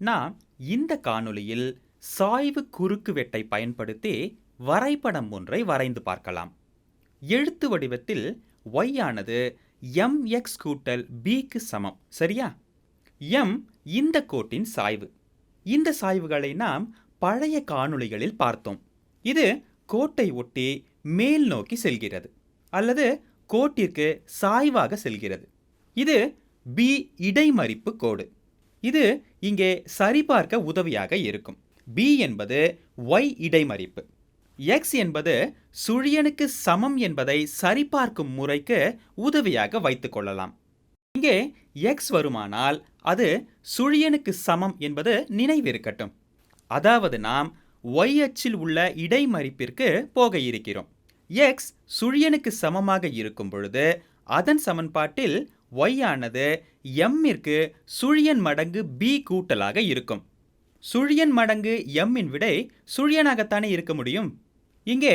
நாம் இந்த காணொளியில் சாய்வு குறுக்குவெட்டை பயன்படுத்தி வரைபடம் ஒன்றை வரைந்து பார்க்கலாம். எழுத்து வடிவத்தில் ஒய் ஆனது எம் எக்ஸ் கூட்டல் பிக்கு சமம் சரியா? எம் இந்த கோட்டின் சாய்வு. இந்த சாய்வுகளை நாம் பழைய காணொளிகளில் பார்த்தோம். இது கோட்டை ஒட்டி மேல் நோக்கி செல்கிறது அல்லது கோட்டிற்கு சாய்வாக செல்கிறது. இது பி இடைமறிப்பு கோடு. இது இங்கே சரிபார்க்க உதவியாக இருக்கும். B என்பது y இடைமறிப்பு. X என்பது சுழியனுக்கு சமம் என்பதை சரிபார்க்கும் முறைக்கு உதவியாக வைத்துக் கொள்ளலாம். இங்கே x வருமானால் அது சுழியனுக்கு சமம் என்பது நினைவிருக்கட்டும். அதாவது நாம் y அச்சில் உள்ள இடைமறிப்பிற்கு போக இருக்கிறோம். X சுழியனுக்கு சமமாக இருக்கும் பொழுது அதன் சமன்பாட்டில் y ஆனது mமிற்கு சுழியன் மடங்கு b கூட்டலாக இருக்கும். சுழியன் மடங்கு m இன் விடை சுழியனாகத்தானே இருக்க முடியும்? இங்கே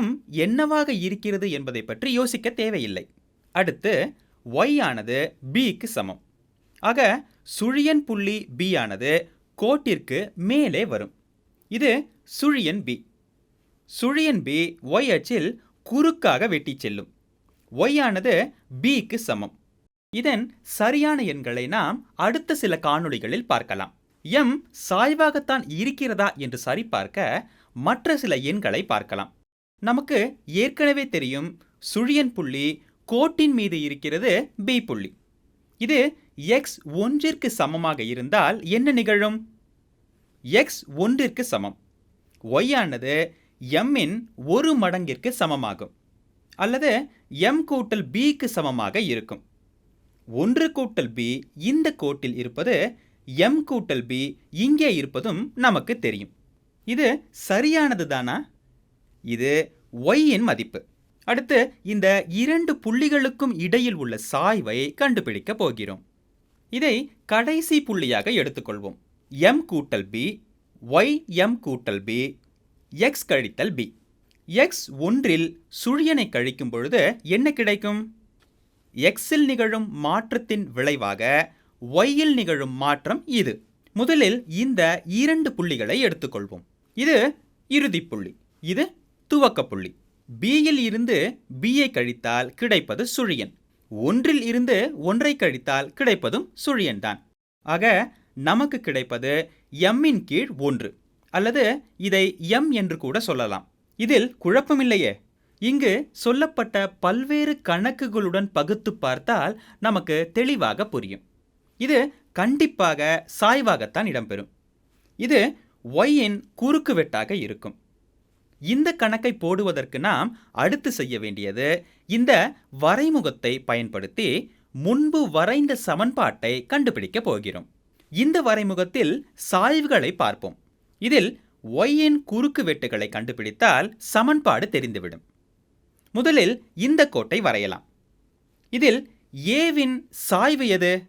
m என்னவாக இருக்கிறது என்பதை பற்றி யோசிக்க தேவையில்லை. அடுத்து y ஆனது bக்கு சமம். ஆக சுழியன் புள்ளி b ஆனது கோட்டிற்கு மேலே வரும். இது சுழியன் b. சுழியன் b y அச்சில் குறுக்காக வெட்டிச் செல்லும். Y ஆனது பிக்கு சமம். இதன் சரியான எண்களை நாம் அடுத்த சில காணொளிகளில் பார்க்கலாம். எம் சாய்வாகத்தான் இருக்கிறதா என்று சரிபார்க்க மற்ற சில எண்களை பார்க்கலாம். நமக்கு ஏற்கனவே தெரியும் சுழியன் புள்ளி கோட்டின் மீது இருக்கிறது பி புள்ளி. இது எக்ஸ் ஒன்றிற்கு சமமாக இருந்தால் என்ன நிகழும்? எக்ஸ் ஒன்றிற்கு சமம். ஒய்யானது எம்மின் ஒரு மடங்கிற்கு சமமாகும். அல்லது எம் கூட்டல் பிக்கு சமமாக இருக்கும். ஒன்று கூட்டல் பி இந்த கோட்டில் இருப்பது எம் கூட்டல் பி இங்கே இருப்பதும் நமக்கு தெரியும். இது சரியானது தானா? இது ஒய்யின் மதிப்பு. அடுத்து இந்த இரண்டு புள்ளிகளுக்கும் இடையில் உள்ள சாய்வை கண்டுபிடிக்கப் போகிறோம். இதை கடைசி புள்ளியாக எடுத்துக்கொள்வோம். எம் கூட்டல் பி ஒய் எம் கூட்டல் பி எக்ஸ் கழித்தல் பி எக்ஸ் ஒன்றில் சுழியனை கழிக்கும் பொழுது என்ன கிடைக்கும்? எக்ஸில் நிகழும் மாற்றத்தின் விளைவாக ஒய்யில் நிகழும் மாற்றம் இது. முதலில் இந்த இரண்டு புள்ளிகளை எடுத்துக்கொள்வோம். இது இறுதிப் புள்ளி இது துவக்க புள்ளி. பியில் இருந்து பியை கழித்தால் கிடைப்பது சுழியன். ஒன்றில் இருந்து ஒன்றை கழித்தால் கிடைப்பதும் சுழியன்தான் ஆக நமக்கு கிடைப்பது எம்மின் கீழ் ஒன்று அல்லது இதை எம் என்று கூட சொல்லலாம். இதில் குழப்பமில்லையே. இங்கு சொல்லப்பட்ட பல்வேறு கணக்குகளுடன் பகுத்து பார்த்தால் நமக்கு தெளிவாக புரியும். இது கண்டிப்பாக சாய்வாகத்தான் இடம்பெறும். இது ஒய்யின் குறுக்கு வெட்டாக இருக்கும். இந்த கணக்கை போடுவதற்கு நாம் அடுத்து செய்ய வேண்டியது இந்த வரைமுகத்தை பயன்படுத்தி முன்பு வரைந்த சமன்பாட்டை கண்டுபிடிக்க போகிறோம். இந்த வரைமுகத்தில் சாய்வுகளை பார்ப்போம். இதில் ஒய்யின் குறுக்கு வெட்டுகளை கண்டுபிடித்தால் சமன்பாடு தெரிந்துவிடும். முதலில் இந்த கோட்டை வரையலாம். இதில் ஏவின் சாய்வு எது?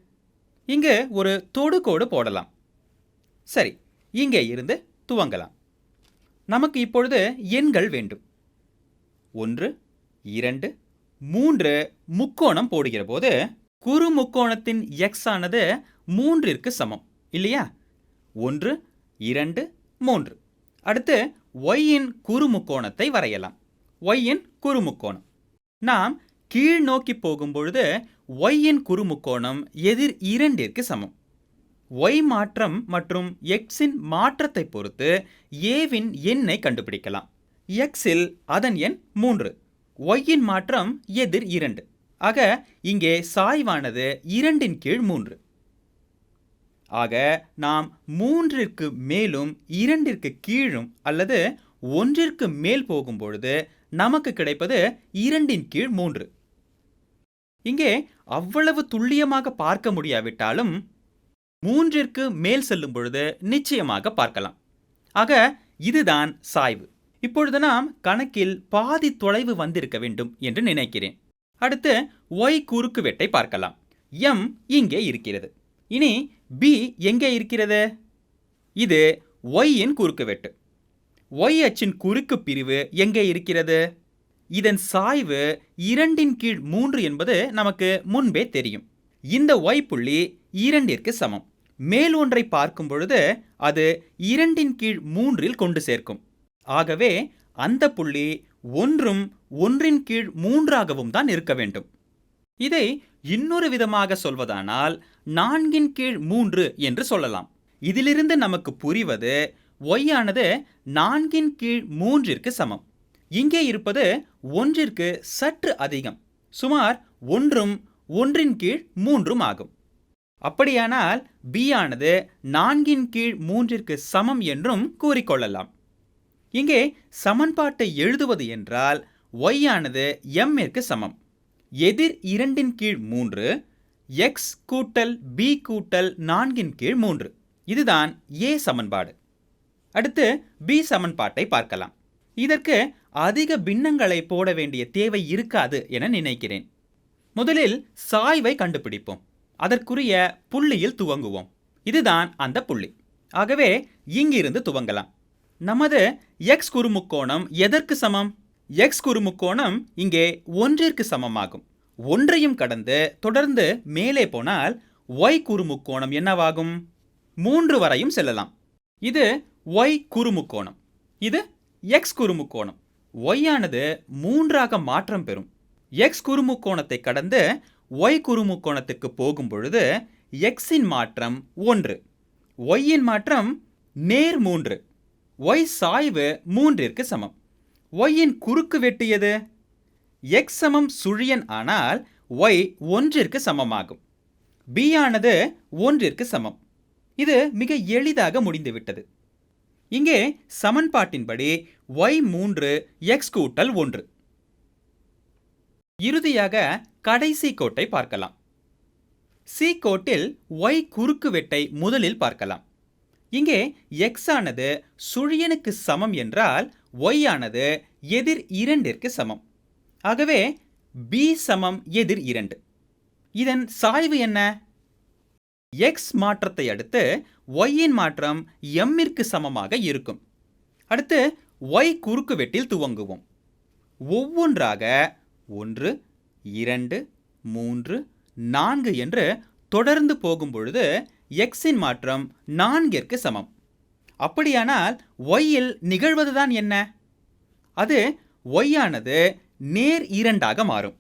இங்கு ஒரு தொடுகோடு போடலாம். சரி இங்கே இருந்து துவங்கலாம். நமக்கு இப்பொழுது எண்கள் வேண்டும். ஒன்று இரண்டு மூன்று முக்கோணம் போடுகிற போது குறு முக்கோணத்தின் எக்ஸ் ஆனது மூன்றிற்கு சமம் இல்லையா? ஒன்று இரண்டு மூன்று. அடுத்து ஒய்யின் குறு முக்கோணத்தை வரையலாம். ஒய்யின் குறுமுக்கோணம். நாம் கீழ் நோக்கி போகும்பொழுது ஒய்யின் குறுமுக்கோணம் எதிர் இரண்டிற்கு சமம். ஒய் மாற்றம் மற்றும் எக்ஸின் மாற்றத்தை பொறுத்து ஏவின் எண்ணை கண்டுபிடிக்கலாம். எக்ஸில் அதன் எண் மூன்று. ஒய்யின் மாற்றம் எதிர் இரண்டு. ஆக இங்கே சாய்வானது இரண்டின் கீழ் மூன்று. ஆக நாம் மூன்றிற்கு மேலும் இரண்டிற்கு கீழும் அல்லது ஒன்றிற்கு மேல் போகும்பொழுது நமக்கு கிடைப்பது இரண்டின் கீழ் மூன்று. இங்கே அவ்வளவு துல்லியமாக பார்க்க முடியாவிட்டாலும் மூன்றிற்கு மேல் செல்லும் பொழுது நிச்சயமாக பார்க்கலாம். ஆக இதுதான் சாய்வு. இப்பொழுது நாம் கணக்கில் பாதி தொலைவு வந்திருக்க வேண்டும் என்று நினைக்கிறேன். அடுத்து ஒய் குறுக்கு வெட்டை பார்க்கலாம். எம் இங்கே இருக்கிறது. இனி பி எங்கே இருக்கிறது? இது ஒய்யின் குறுக்கு வெட்டு. ஒய் அச்சின் குறுக்கு பிரிவு எங்கே இருக்கிறது? இதன் சாய்வு இரண்டின் கீழ் மூன்று என்பது நமக்கு முன்பே தெரியும். இந்த ஒய் புள்ளி இரண்டிற்கு சமம். மேல் ஒன்றை பார்க்கும் பொழுது அது இரண்டின் கீழ் மூன்றில் கொண்டு சேர்க்கும். ஆகவே அந்த புள்ளி ஒன்றும் ஒன்றின் கீழ் மூன்றாகவும் தான் இருக்க வேண்டும். இதை இன்னொரு விதமாக சொல்வதானால் நான்கின் கீழ் மூன்று என்று சொல்லலாம். இதிலிருந்து நமக்கு புரிவது ஒய்யானது நான்கின் கீழ் மூன்றிற்கு சமம். இங்கே இருப்பது ஒன்றிற்கு சற்று அதிகம். சுமார் ஒன்றும் ஒன்றின் கீழ் மூன்றும் ஆகும். அப்படியானால் பி ஆனது நான்கின் கீழ் மூன்றிற்கு சமம் என்றும் கூறிக்கொள்ளலாம். இங்கே சமன்பாட்டை எழுதுவது என்றால் ஒய் ஆனது எம்மிற்கு சமம். எதிர் இரண்டின் கீழ் மூன்று எக்ஸ் கூட்டல் பி கூட்டல் நான்கின் கீழ் மூன்று. இதுதான் ஏ சமன்பாடு. அடுத்து பி சமன்பாட்டை பார்க்கலாம். இதற்கு அதிக பின்னங்களை போட வேண்டிய தேவை இருக்காது என நினைக்கிறேன். முதலில் சாய்வை கண்டுபிடிப்போம். அதற்குரிய புள்ளியில் துவங்குவோம். இதுதான் அந்த புள்ளி. ஆகவே இங்கிருந்து துவங்கலாம். நமது எக்ஸ் குறுமுக்கோணம் எதற்கு சமம்? எக்ஸ் குறுமுக்கோணம் இங்கே ஒன்றிற்கு சமமாகும். ஒன்றையும் கடந்து தொடர்ந்து மேலே போனால் ஒய் குறுமுக்கோணம் என்னவாகும்? மூன்று வரையும் செல்லலாம். இது ஒய் குறுமுக்கோணம் இது எக்ஸ் குறுமுக்கோணம் ஒய்யானது ஆனது மூன்றாக மாற்றம் பெறும். எக்ஸ் குறுமுக்கோணத்தை கடந்து ஒய் குறுமுக்கோணத்துக்கு போகும் பொழுது எக்ஸின் மாற்றம் ஒன்று. ஒய்யின் மாற்றம் நேர் மூன்று. ஒய் சாய்வு மூன்றிற்கு சமம். ஒய்யின் குறுக்கு வெட்டு எது? எக்ஸ் சமம் சுழியன் ஆனால் ஒய் ஒன்றிற்கு சமமாகும். பி ஆனது ஒன்றிற்கு சமம். இது மிக எளிதாக முடிந்துவிட்டது. இங்கே சமன்பாட்டின்படி ஒய் மூன்று எக்ஸ் கூட்டல் ஒன்று. இறுதியாக கடைசி கோட்டை பார்க்கலாம். சி கோட்டில் ஒய் குறுக்கு வெட்டை முதலில் பார்க்கலாம். இங்கே எக்ஸ் ஆனது சுழியனுக்கு சமம் என்றால் ஒய் ஆனது எதிர் இரண்டிற்கு சமம். ஆகவே பி சமம் எதிர் இரண்டு. இதன் சாய்வு என்ன? எக்ஸ் மாற்றத்தை அடுத்து ஒய்யின் மாற்றம் எம்மிற்கு சமமாக இருக்கும். அடுத்து ஒய் குறுக்கு வெட்டில் துவங்குவோம். ஒவ்வொன்றாக ஒன்று இரண்டு மூன்று நான்கு என்று தொடர்ந்து போகும் பொழுது எக்ஸின் மாற்றம் நான்கிற்கு சமம். அப்படியானால் ஒய்யில் நிகழ்வதுதான் என்ன? அது ஒய்யானது நேர் இரண்டாக மாறும்.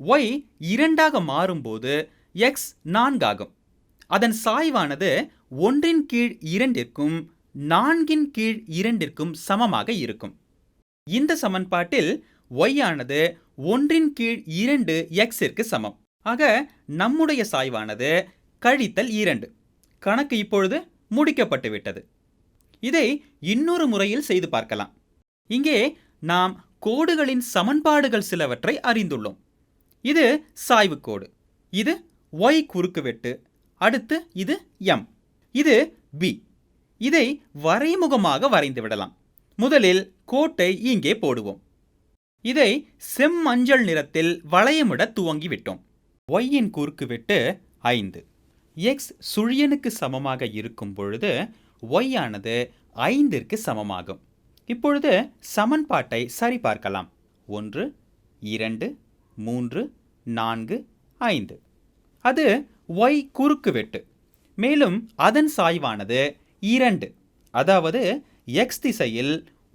ஒய் இரண்டாக மாறும்போது எக்ஸ் நான்காகும். அதன் சாய்வானது ஒன்றின் கீழ் இரண்டிற்கும் நான்கின் கீழ் இரண்டிற்கும் சமமாக இருக்கும். இந்த சமன்பாட்டில் ஒய் ஆனது ஒன்றின் கீழ் இரண்டு எக்ஸிற்கு சமம். ஆக நம்முடைய சாய்வானது கழித்தல் இரண்டு. கணக்கு இப்பொழுது முடிக்கப்பட்டு விட்டது. இதை இன்னொரு முறையில் செய்து பார்க்கலாம். இங்கே நாம் கோடுகளின் சமன்பாடுகள் சிலவற்றை அறிந்துள்ளோம். இது சாய்வு கோடு. இது ஒய் குறுக்குவெட்டு அடுத்து இது எம் இது பி இதை வரைமுகமாக வரைந்து விடலாம். முதலில் கோட்டை இங்கே போடுவோம். இதை செம்மஞ்சள் நிறத்தில் வளையமிட துவங்கிவிட்டோம். ஒய்யின் குறுக்கு விட்டு ஐந்து. எக்ஸ் சுழியனுக்கு சமமாக இருக்கும் பொழுது ஒய்யானது ஆனது ஐந்திற்கு சமமாகும். இப்பொழுது சமன்பாட்டை சரிபார்க்கலாம். ஒன்று இரண்டு மூன்று நான்கு ஐந்து. அது ஒய் குறுக்கு வெட்டு. மேலும் அதன் சாய்வானது இரண்டு. அதாவது எக்ஸ் திசையில்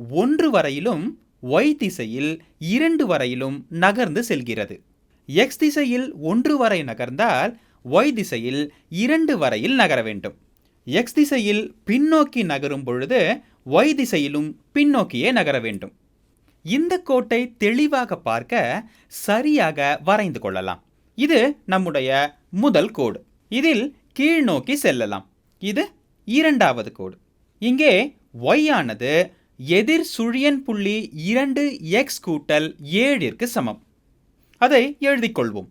ஒன்று வரையிலும் ஒய் திசையில் இரண்டு வரையிலும் நகர்ந்து செல்கிறது. எக்ஸ் திசையில் ஒன்று வரை நகர்ந்தால் ஒய் திசையில் இரண்டு வரையில் நகர வேண்டும். எக்ஸ் திசையில் பின்னோக்கி நகரும் பொழுது ஒய் திசையிலும் பின்னோக்கியே நகர வேண்டும். இந்த கோட்டை தெளிவாக பார்க்க சரியாக வரைந்து கொள்ளலாம். இது நம்முடைய முதல் கோடு. இதில் கீழ் நோக்கி செல்லலாம். இது இரண்டாவது கோடு. இங்கே ஒய் ஆனது எதிர் சுழியன் புள்ளி இரண்டு எக்ஸ் கூட்டல் ஏழிற்கு சமம். அதை எழுதிக்கொள்வோம்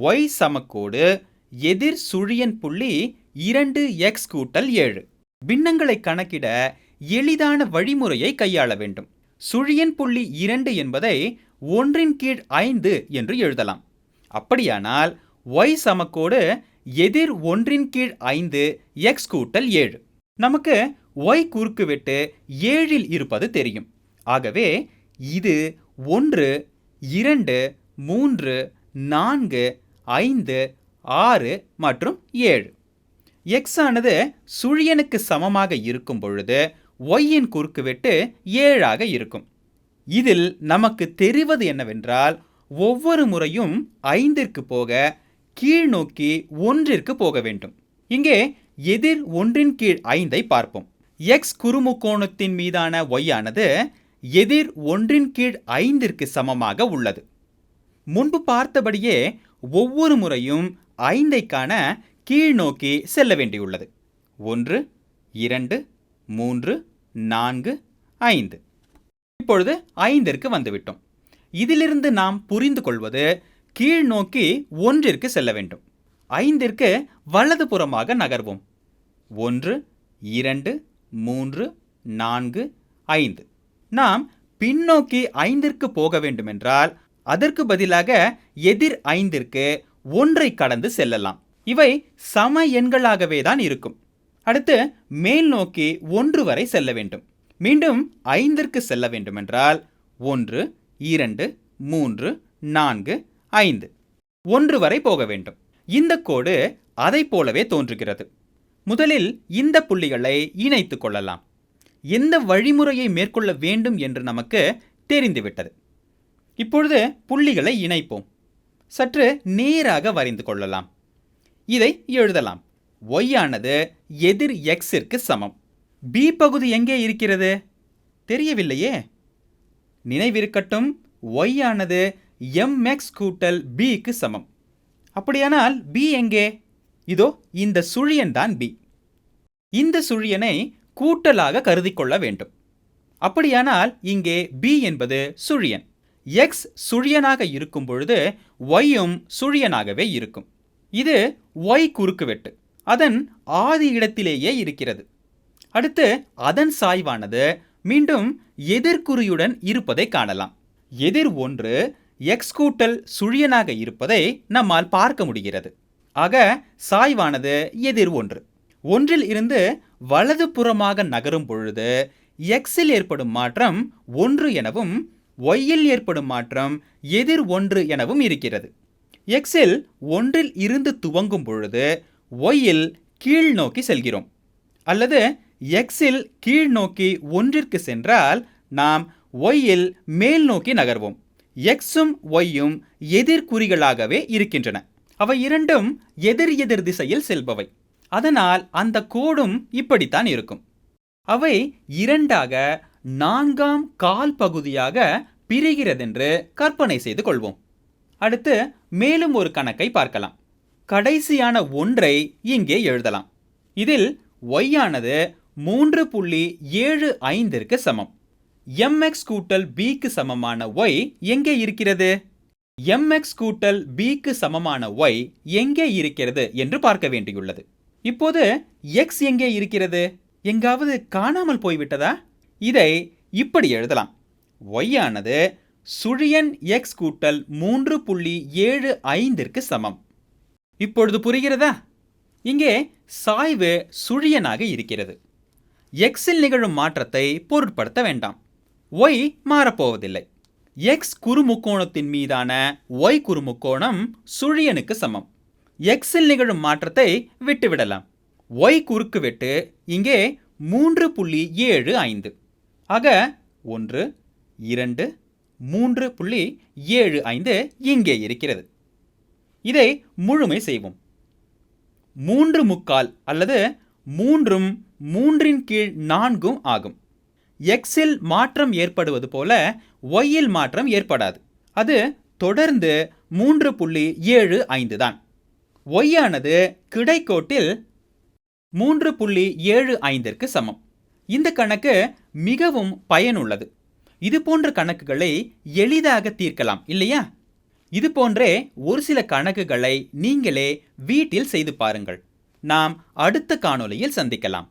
ஒய் சமக்கோடு எதிர் சுழியன் புள்ளி இரண்டு எக்ஸ் கூட்டல் ஏழு. பின்னங்களை கணக்கிட எளிதான வழிமுறையை கையாள வேண்டும். சுழியன் புள்ளி இரண்டு என்பதை ஒன்றின் கீழ் ஐந்து என்று எழுதலாம். அப்படியானால் ஒய் சமக்கோடு எதிர் ஒன்றின் கீழ் ஐந்து எக்ஸ் கூட்டல் ஏழு. நமக்கு ஒய் குறுக்கு வெட்டு ஏழில் இருப்பது தெரியும். ஆகவே இது ஒன்று இரண்டு மூன்று நான்கு ஐந்து ஆறு மற்றும் ஏழு. எக்ஸ் ஆனது சுழியனுக்கு சமமாக இருக்கும் பொழுது ஒய்யின் குறுக்குவெட்டு ஏழாக இருக்கும். இதில் நமக்கு தெரிவது என்னவென்றால் ஒவ்வொரு முறையும் ஐந்திற்கு போக கீழ்நோக்கி ஒன்றிற்கு போக வேண்டும். இங்கே எதிர் ஒன்றின் கீழ் ஐந்தை பார்ப்போம். எக்ஸ் குறுமுக்கோணத்தின் மீதான ஒய்யானது எதிர் ஒன்றின் கீழ் ஐந்திற்கு சமமாக உள்ளது. முன்பு பார்த்தபடியே ஒவ்வொரு முறையும் ஐந்தை காண கீழ்நோக்கி செல்ல வேண்டியுள்ளது. ஒன்று இரண்டு மூன்று நான்கு ஐந்து. இப்பொழுது ஐந்திற்கு வந்துவிட்டோம். இதிலிருந்து நாம் புரிந்து கொள்வது கீழ் நோக்கி ஒன்றிற்கு செல்ல வேண்டும். ஐந்திற்கு வலதுபுறமாக நகர்வோம். ஒன்று இரண்டு மூன்று நான்கு ஐந்து. நாம் பின்னோக்கி ஐந்திற்கு போக வேண்டுமென்றால் அதற்கு பதிலாக எதிர் ஐந்திற்கு ஒன்றை கடந்து செல்லலாம். இவை சம எண்களாகவே தான் இருக்கும். அடுத்து மேல் நோக்கி ஒன்று வரை செல்ல வேண்டும். மீண்டும் ஐந்திற்கு செல்ல வேண்டுமென்றால் ஒன்று இரண்டு மூன்று நான்கு ஐந்து. ஒன்று வரை போக வேண்டும். இந்த கோடு அதைப் போலவே தோன்றுகிறது. முதலில் இந்த புள்ளிகளை இணைத்துக் கொள்ளலாம். எந்த வழிமுறையை மேற்கொள்ள வேண்டும் என்று நமக்கு தெரிந்துவிட்டது. இப்பொழுது புள்ளிகளை இணைப்போம். சற்று நேராக வரைந்து கொள்ளலாம். இதை எழுதலாம். ஒய்யானது எதிர் எக்ஸிற்கு சமம். பி பகுதி எங்கே இருக்கிறது? தெரியவில்லையே. நினைவிருக்கட்டும். ஒய்யானது எம் எக்ஸ் கூட்டல் பிக்கு க்கு சமம். அப்படியானால் பி எங்கே? இதோ இந்த சுழியன் தான் பி இந்த சுழியனை கூட்டலாக கருதி கொள்ள வேண்டும். அப்படியானால் இங்கே பி என்பது சுழியன். எக்ஸ் சுழியனாக இருக்கும் பொழுது ஒய்யும் சுழியனாகவே இருக்கும். இது ஒய் குறுக்குவெட்டு. அதன் ஆதி இடத்திலேயே இருக்கிறது. அடுத்து அதன் சாய்வானது மீண்டும் எதிர்குறியுடன் இருப்பதை காணலாம். எதிர் ஒன்று எக்ஸ் கூட்டல் சுழியனாக இருப்பதை நம்மால் பார்க்க முடிகிறது. ஆக சாய்வானது எதிர் ஒன்று. ஒன்றில் இருந்து வலது புறமாக நகரும் பொழுது எக்ஸில் ஏற்படும் மாற்றம் ஒன்று எனவும் ஒய்யில் ஏற்படும் மாற்றம் எதிர் ஒன்று எனவும் இருக்கிறது. எக்ஸில் ஒன்றில் இருந்து துவங்கும் பொழுது ஒய்யில் கீழ் நோக்கி செல்கிறோம். அல்லது எக்ஸில் கீழ் நோக்கி ஒன்றிற்கு சென்றால் நாம் ஒய்யில் மேல் நோக்கி நகர்வோம். எக்ஸும் ஒய்யும் எதிர்குறிகளாகவே இருக்கின்றன. அவை இரண்டும் எதிர் எதிர் திசையில் செல்பவை. அதனால் அந்த கோடும் இப்படித்தான் இருக்கும். அவை இரண்டாக நான்காம் கால் பகுதியாக பிரிகிறதென்று கற்பனை செய்து கொள்வோம். அடுத்து மேலும் ஒரு கணக்கை பார்க்கலாம். கடைசியான ஒன்றை இங்கே எழுதலாம். இதில் ஒய்யானது மூன்று புள்ளி ஏழு ஐந்திற்கு சமம். Mx கூட்டல் b க்கு சமமான y எங்கே இருக்கிறது? Mx கூட்டல் b க்கு சமமான y எங்கே இருக்கிறது என்று பார்க்க வேண்டியுள்ளது. இப்போது x எங்கே இருக்கிறது? எங்காவது காணாமல் போய்விட்டதா? இதை இப்படி எழுதலாம். Y ஆனது சுழியன் x கூட்டல் மூன்று புள்ளி ஏழு ஐந்திற்கு சமம். இப்பொழுது புரிகிறதா? இங்கே சாய்வு சுழியனாக இருக்கிறது. எக்ஸில் நிகழும் மாற்றத்தை பொருட்படுத்த வேண்டாம். ஒய் மாறப்போவதில்லை. எக்ஸ் குறுமுக்கோணத்தின் மீதான ஒய் குறுமுக்கோணம் சுழியனுக்கு சமம். எக்ஸில் நிகழும் மாற்றத்தை விட்டுவிடலாம். ஒய் குறுக்கு வெட்டு இங்கே மூன்று புள்ளி ஏழு ஐந்து. ஆக ஒன்று இரண்டு மூன்று புள்ளி ஏழு ஐந்து இங்கே இருக்கிறது. இதை முழுமை செய்வோம். மூன்று முக்கால் அல்லது மூன்றும் மூன்றின் கீழ் நான்கும் ஆகும். எக்ஸில் மாற்றம் ஏற்படுவது போல ஒய்யில் மாற்றம் ஏற்படாது. அது தொடர்ந்து மூன்று புள்ளி ஏழு ஐந்து தான். ஒய்யானது கிடைக்கோட்டில் மூன்று புள்ளி ஏழு ஐந்திற்கு சமம். இந்த கணக்கு மிகவும் பயனுள்ளது. இது போன்ற கணக்குகளை எளிதாக தீர்க்கலாம் இல்லையா? இது போன்றே ஒரு சில கணக்குகளை நீங்களே வீட்டில் செய்து பாருங்கள். நாம் அடுத்த காணொளியில் சந்திக்கலாம்.